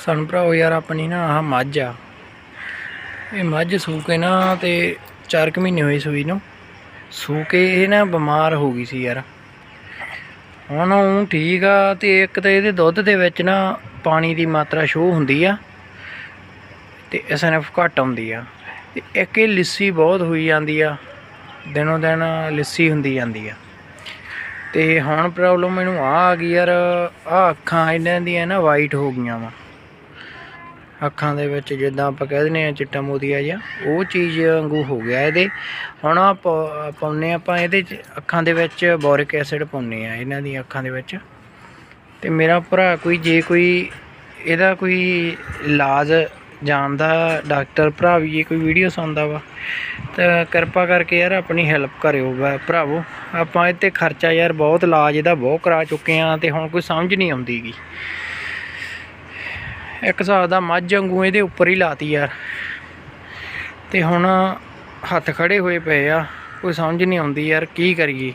ਸਾਨੂੰ ਭਰਾਓ ਯਾਰ ਆਪਣੀ ਨਾ ਆਹ ਮੱਝ ਆ। ਇਹ ਮੱਝ ਸੂ ਕੇ ਨਾ ਤੇ 4 ਕੁ ਮਹੀਨੇ ਹੋਏ ਸੂਈ ਨੂੰ। ਸੂ ਕੇ ਇਹ ਨਾ ਬਿਮਾਰ ਹੋ ਗਈ ਸੀ ਯਾਰ। ਹੁਣ ਉਹ ਠੀਕ ਆ ਤੇ ਇੱਕ ਤਾਂ ਇਹਦੇ ਦੁੱਧ ਦੇ ਵਿੱਚ ਨਾ ਪਾਣੀ ਦੀ ਮਾਤਰਾ ਸ਼ੋ ਹੁੰਦੀ ਆ ਤੇ ਐਸਐਨਐਫ ਘੱਟ ਆਉਂਦੀ ਆ। ਤੇ ਇੱਕ ਇਹ ਲਿੱਸੀ ਬਹੁਤ ਹੋਈ ਜਾਂਦੀ ਆ। ਦਿਨੋਂ ਦਿਨ ਲਿੱਸੀ ਹੁੰਦੀ ਜਾਂਦੀ ਆ। ਤੇ ਹੁਣ ਪ੍ਰੋਬਲਮ ਮੈਨੂੰ ਆ ਆ ਗਈ ਯਾਰ। ਆ ਅੱਖਾਂ ਇਹਨਾਂ ਦੀਆਂ ਨਾ ਵਾਈਟ ਹੋ ਗਈਆਂ ਵਾ। ਅੱਖਾਂ ਦੇ ਵਿੱਚ ਜਿੱਦਾਂ ਆਪਾਂ ਕਹਿ ਦਿੰਦੇ ਆ ਚਿੱਟਾ ਮੋਤੀਆ ਜਿਹਾ, ਉਹ ਚੀਜ਼ ਵਾਂਗੂ ਹੋ ਗਿਆ ਇਹਦੇ। ਹੁਣ ਆ ਪਾਉਨੇ ਆਪਾਂ ਇਹਦੇ ਚ, ਅੱਖਾਂ ਦੇ ਵਿੱਚ ਬੋਰਿਕ ਐਸਿਡ ਪਾਉਨੇ ਆ ਇਹਨਾਂ ਦੀਆਂ ਅੱਖਾਂ ਦੇ ਵਿੱਚ। ਤੇ ਮੇਰਾ ਭਰਾ ਕੋਈ, ਜੇ ਕੋਈ ਇਹਦਾ ਕੋਈ ਇਲਾਜ ਜਾਣਦਾ, ਡਾਕਟਰ ਭਰਾ ਵੀ ਜੇ ਕੋਈ ਵੀਡੀਓ ਸੁਣਦਾ ਵਾ, ਤਾਂ ਕਿਰਪਾ ਕਰਕੇ ਯਾਰ ਆਪਣੀ ਹੈਲਪ ਕਰਿਓ ਵਾ ਭਰਾਵੋ। ਆਪਾਂ ਇਹ 'ਤੇ ਖਰਚਾ ਯਾਰ ਬਹੁਤ, ਇਲਾਜ ਇਹਦਾ ਬਹੁਤ ਕਰਾ ਚੁੱਕੇ ਆ ਤੇ ਹੁਣ ਕੋਈ ਸਮਝ ਨਹੀਂ ਆਉਂਦੀਗੀ ਇੱਕ ਹਿਸਾਬ ਦਾ ਮੱਝ ਵਾਂਗੂ ਇਹਦੇ ਉੱਪਰ ਹੀ ਲਾਤੀ ਯਾਰ। ਤੇ ਹੁਣ ਹੱਥ ਖੜੇ ਹੋਏ ਪਏ ਆ, ਕੋਈ ਸਮਝ ਨਹੀਂ ਆਉਂਦੀ ਯਾਰ ਕੀ ਕਰੀਏ।